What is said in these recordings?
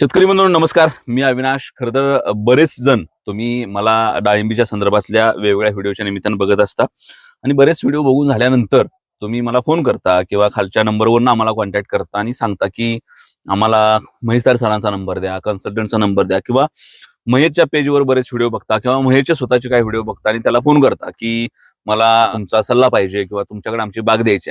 शेतकरी म्हणून नमस्कार. मी अविनाश. खरं तर बरेच जण तुम्ही मला डाळिंबीच्या संदर्भातल्या वेगवेगळ्या व्हिडिओच्या निमित्तानं बघत असता. आणि बरेच व्हिडिओ बघून झाल्यानंतर तुम्ही मला फोन करता किंवा खालच्या नंबरवरून आम्हाला कॉन्टॅक्ट करता आणि सांगता की आम्हाला महेशदार सरांचा नंबर द्या कन्सल्टंटचा नंबर द्या किंवा महेशच्या पेजवर बरेच व्हिडिओ बघता किंवा महेशचे स्वतःचे काही व्हिडिओ बघता आणि त्याला फोन करता की मला तुमचा सल्ला पाहिजे किंवा तुमच्याकडे आमची बाग द्यायची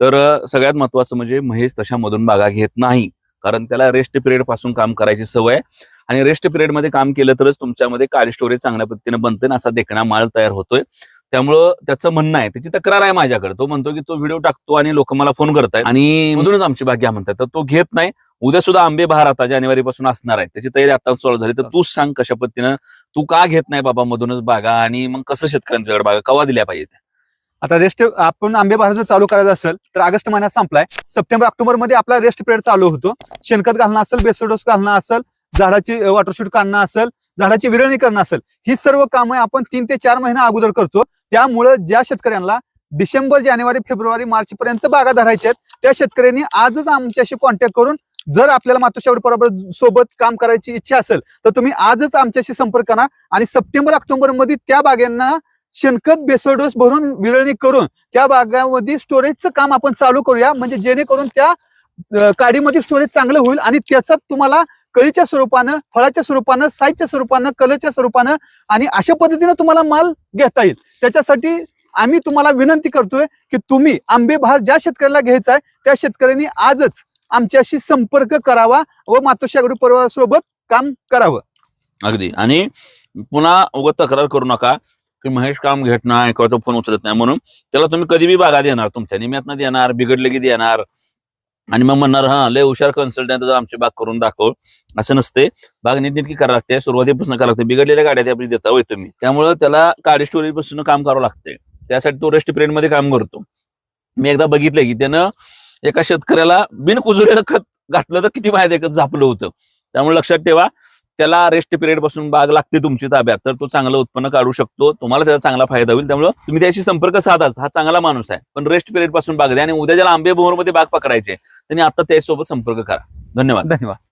तर सगळ्यात महत्वाचं म्हणजे महेश तशा मधून बागा घेत नाही. कारण त्याला रेस्ट पिरियडपासून काम करायची सवय आहे. आणि रेस्ट पिरियडमध्ये काम केलं तरच तुमच्यामध्ये काळी स्टोरेज चांगल्या पद्धतीने बनते आणि असा देखणा माल तयार होतोय. त्यामुळं त्याचं म्हणणं आहे त्याची तक्रार आहे माझ्याकडे. तो म्हणतो की तो व्हिडिओ टाकतो आणि लोक मला फोन करतायत. आणि मधूनच आमची बाग घ्या म्हणतात. तर तो घेत नाही. उद्या सुद्धा आंबे बहार आता जानेवारी पासून असणार आहे त्याची तयारी आता चालू झाली. तर तूच सांग कशा पद्धतीनं तू का घेत नाही बाबा मधूनच बागा आणि मग कसं शेतकऱ्यांच्याकडे बागा? कवा दिल्या पाहिजेत आता रेस्ट आपण आंबे बहार जर चालू करायचं असेल तर ऑगस्ट महिन्यात संपलाय. सप्टेंबर ऑक्टोबरमध्ये आपला रेस्ट पिरियड चालू होतो. शेणखत घालणं असेल बेसोडोस घालणं असेल झाडाची वॉटरशूट काढणं असेल झाडाची विरळणी करणं असेल ही सर्व कामं आपण तीन ते चार महिना अगोदर करतो. त्यामुळं ज्या शेतकऱ्यांना डिसेंबर जानेवारी फेब्रुवारी मार्च पर्यंत बागा धरायच्या आहेत त्या शेतकऱ्यांनी आजच आमच्याशी कॉन्टॅक्ट करून जर आपल्याला मातोश्यावर बरोबर सोबत काम करायची इच्छा असेल तर तुम्ही आजच आमच्याशी संपर्क करा आणि सप्टेंबर ऑक्टोबरमध्ये त्या बागांना शेणखत बेसोडोस भरून विरळणी करून त्या बागामध्ये स्टोरेजचं काम आपण चालू करूया. म्हणजे जेणेकरून त्या काडीमध्ये स्टोरेज चांगलं होईल आणि त्याच्यात तुम्हाला कळीच्या स्वरूपानं फळाच्या स्वरूपानं साईजच्या स्वरूपानं कलरच्या स्वरूपानं आणि अशा पद्धतीनं तुम्हाला माल घेता येईल. त्याच्यासाठी आम्ही तुम्हाला विनंती करतोय की तुम्ही आंबे बहार ज्या शेतकऱ्याला घ्यायचा आहे त्या शेतकऱ्यांनी आजच आमच्याशी संपर्क करावा व मातोश्री परिवार सोबत काम करावं. अगदी. आणि पुन्हा उगत तक्रार करू नका. की महेश काम घेत नाही किंवा तो फोन उचलत नाही म्हणून त्याला तुम्ही कधी बी बागा देणार तुमच्या निम्यातनं देणार बिघडले की देणार. आणि मग म्हणणार हा लय हुशार कन्सल्टंट आमची बाग करून दाखव. असं नसते. बाग नीटनेटकी करावं लागते सुरुवातीपासून करावं लागते बिघडलेल्या गाड्या त्या देता होय तुम्ही. त्यामुळे त्याला गाडी स्टोरेजपासून काम करावं लागते. त्यासाठी तो रेस्ट पिरियडमध्ये काम करतो. मी एकदा बघितलंय की त्यानं एका शेतकऱ्याला बिनकुजुरेलं खत घातलं तर किती माहिती आहे झापलं होतं. त्यामुळे लक्षात ठेवा त्याला रेस्ट पिरियडपासून बाग लागते तुमची ताब्यात. तर तो चांगलं उत्पन्न काढू शकतो. तुम्हाला त्याचा चांगला फायदा होईल. त्यामुळे तुम्ही त्याशी संपर्क साधाच हा चांगला माणूस आहे. पण रेस्ट पिरियडपासून बाग द्या आणि उद्या ज्याला आंबे मध्ये बाग पकडायचे त्यांनी आता त्याच्यासोबत संपर्क करा. धन्यवाद. धन्यवाद.